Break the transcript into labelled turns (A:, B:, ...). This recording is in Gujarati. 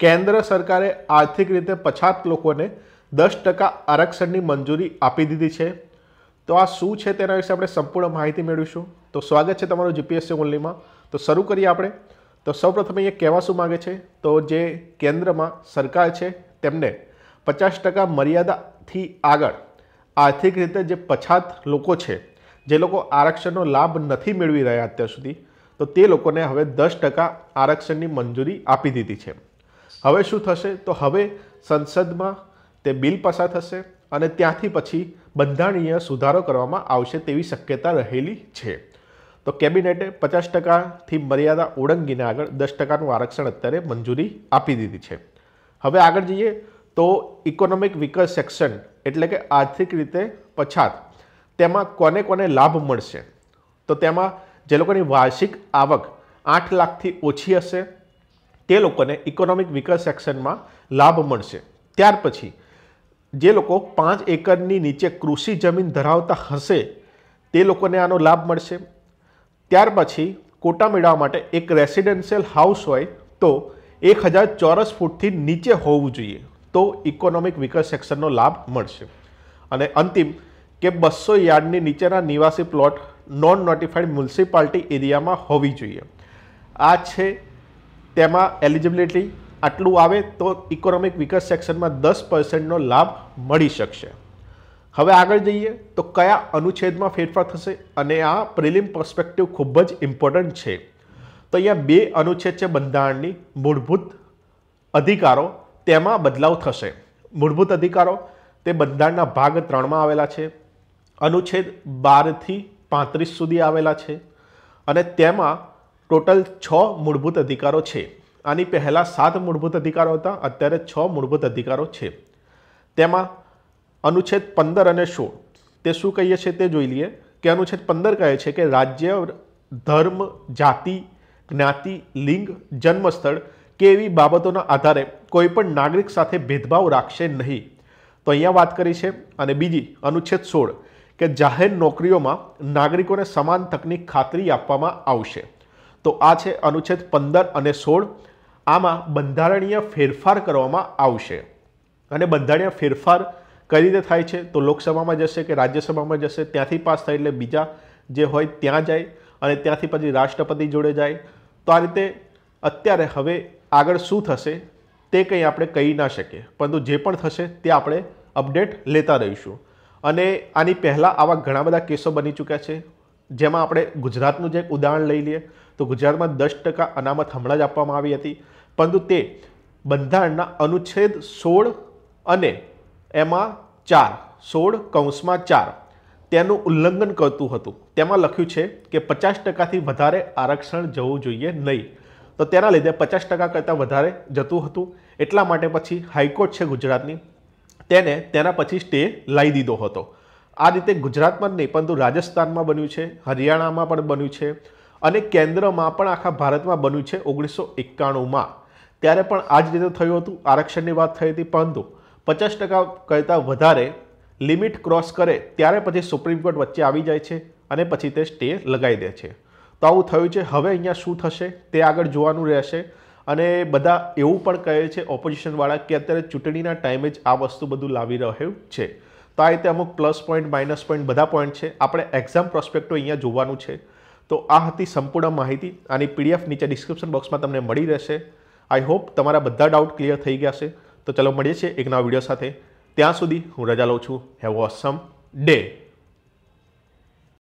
A: કેન્દ્ર સરકારે આર્થિક રીતે પછાત લોકોને દસ ટકા આરક્ષણની મંજૂરી આપી દીધી છે. તો આ શું છે તેના વિશે આપણે સંપૂર્ણ માહિતી મેળવીશું. તો સ્વાગત છે તમારું જીપીએસસી ઓનલીમાં તો શરૂ કરીએ આપણે. તો સૌપ્રથમ અહીંયા કહેવા શું માગે છે? તો જે કેન્દ્રમાં સરકાર છે તેમને પચાસ ટકા મર્યાદાથી આગળ આર્થિક રીતે જે પછાત લોકો છે, જે લોકો આરક્ષણનો લાભ નથી મેળવી રહ્યા અત્યાર સુધી, તો તે લોકોને હવે દસ ટકા આરક્ષણની મંજૂરી આપી દીધી છે. હવે શું થશે? તો હવે સંસદમાં તે બિલ પસાર થશે અને ત્યાંથી પછી બંધારણીય સુધારો કરવામાં આવશે તેવી શક્યતા રહેલી છે. તો કેબિનેટે પચાસ ટકાથી મર્યાદા ઓળંગીને આગળ દસ ટકાનું આરક્ષણ અત્યારે મંજૂરી આપી દીધી છે. હવે આગળ જઈએ તો ઇકોનોમિક વિકર સેક્શન એટલે કે આર્થિક રીતે પછાત, તેમાં કોને કોને લાભ મળશે? તો તેમાં જે લોકોની વાર્ષિક આવક આઠ લાખથી ઓછી હશે તે લોકોને ઇકોનોમિક વિકાસ સેક્શનમાં લાભ મળશે. ત્યાર પછી, જે લોકો પાંચ એકરની નીચે કૃષિ જમીન ધરાવતા હશે, તે લોકોને આનો લાભ મળશે. ત્યાર પછી, કોટા મેળવવા માટે એક રેસિડેન્શિયલ હાઉસ હોય, તો એક હજાર ચોરસ ફૂટથી નીચે હોવું જોઈએ, તો ઇકોનોમિક વિકાસ સેક્શનનો લાભ મળશે. અને અંતિમ, કે બસો યાર્ડની નીચેના નિવાસી પ્લોટ નોન નોટિફાઈડ મ્યુનિસિપાલિટી એરિયામાં હોવી જોઈએ. આ છે તેમાં એલિજિબિલિટી આટલું આવે તો ઇકોનોમિક વિકાસ સેક્શનમાં દસ પર્સન્ટનો લાભ મળી શકશે. હવે આગળ જઈએ તો કયા અનુચ્છેદમાં ફેરફાર થશે અને આ પ્રિલિમ પર્સપેક્ટિવ ખૂબ જ ઇમ્પોર્ટન્ટ છે. તો અહીંયા બે અનુચ્છેદ છે બંધારણની, મૂળભૂત અધિકારો, તેમાં બદલાવ થશે. મૂળભૂત અધિકારો, તે બંધારણના ભાગ ત્રણમાં આવેલા છે. અનુચ્છેદ બારથી પાંત્રીસ સુધી આવેલા છે. અને તેમાં ટોટલ છ મૂળભૂત અધિકારો છે. આની પહેલાં સાત મૂળભૂત અધિકારો હતા, અત્યારે છ મૂળભૂત અધિકારો છે. તેમાં અનુચ્છેદ પંદર અને સોળ. તે શું કહીએ છીએ તે જોઈ લઈએ. કે અનુચ્છેદ પંદર કહે છે કે રાજ્ય, ધર્મ, જાતિ, જ્ઞાતિ, લિંગ, જન્મસ્થળ કે એવી બાબતોના આધારે કોઈ પણ નાગરિક સાથે ભેદભાવ રાખશે નહીં. તો અહીંયા વાત કરી છે. અને બીજી, અનુચ્છેદ સોળ, કે જાહેર નોકરીઓમાં નાગરિકોને સમાન તકની ખાતરી આપવામાં આવશે. તો આ છે અનુચ્છેદ પંદર અને સોળ. આમાં બંધારણીય ફેરફાર કરવામાં આવશે. અને બંધારણીય ફેરફાર કઈ રીતે થાય છે? તો લોકસભામાં જશે કે રાજ્યસભામાં જશે, ત્યાંથી પાસ થાય એટલે બીજા જે હોય ત્યાં જાય અને ત્યાંથી પછી રાષ્ટ્રપતિ જોડે જાય. તો આ રીતે અત્યારે હવે આગળ શું થશે તે કંઈ આપણે કહી ના શકીએ. પરંતુ જે પણ થશે તે આપણે અપડેટ લેતા રહીશું. અને આની પહેલાં આવા ઘણા બધા કેસો બની ચૂક્યા છે. જેમાં આપણે ગુજરાતનું જે ઉદાહરણ લઈ લઈએ. તો ગુજરાતમાં દસ ટકા અનામત હમણાં જ આપવામાં આવી હતી. પરંતુ તે બંધારણના અનુચ્છેદ સોળ અને એમાં ચાર, સોળ કૌંસમાં ચાર તેનું ઉલ્લંઘન કરતું હતું. તેમાં લખ્યું છે કે પચાસ ટકાથી વધારે આરક્ષણ જવું જોઈએ નહીં. તો તેના લીધે પચાસ ટકા કરતાં વધારે જતું હતું. એટલા માટે પછી હાઈકોર્ટ છે ગુજરાતની. તેને, તેના પછી સ્ટે લાવી દીધો હતો. આ રીતે ગુજરાતમાં જ નહીં, પરંતુ રાજસ્થાનમાં બન્યું છે, હરિયાણામાં પણ બન્યું છે અને કેન્દ્રમાં પણ આખા ભારતમાં બન્યું છે ઓગણીસો એકાણુંમાં. ત્યારે પણ આ જ રીતે થયું હતું, આરક્ષણની વાત થઈ હતી, પરંતુ પચાસ ટકા કરતાં વધારે લિમિટ ક્રોસ કરે ત્યારે પછી સુપ્રીમ કોર્ટ વચ્ચે આવી જાય છે અને પછી તે સ્ટે લગાવી દે છે. તો આવું થયું છે, હવે અહીંયા શું થશે તે આગળ જોવાનું રહેશે અને બધા એવું પણ કહે છે ઓપોઝિશનવાળા કે અત્યારે ચૂંટણીના ટાઈમે જ આ વસ્તુ બધું લાવી રહ્યું છે. તો આ રીતે અમુક પ્લસ પોઈન્ટ માઇનસ પોઈન્ટ બધા પોઈન્ટ છે. આપણે એક્ઝામ પ્રોસ્પેક્ટો અહીંયા જોવાનું છે. તો આ હતી સંપૂર્ણ માહિતી. આની પીડીએફ નીચે ડિસ્ક્રિપ્શન બોક્સમાં તમને મળી રહેશે. આઈ હોપ તમારા બધા ડાઉટ ક્લિયર થઈ ગયા છે તો ચલો મળીએ છીએ એક નવા વીડિયો સાથે. ત્યાં સુધી હું રજા લઉં છું. Have Osam day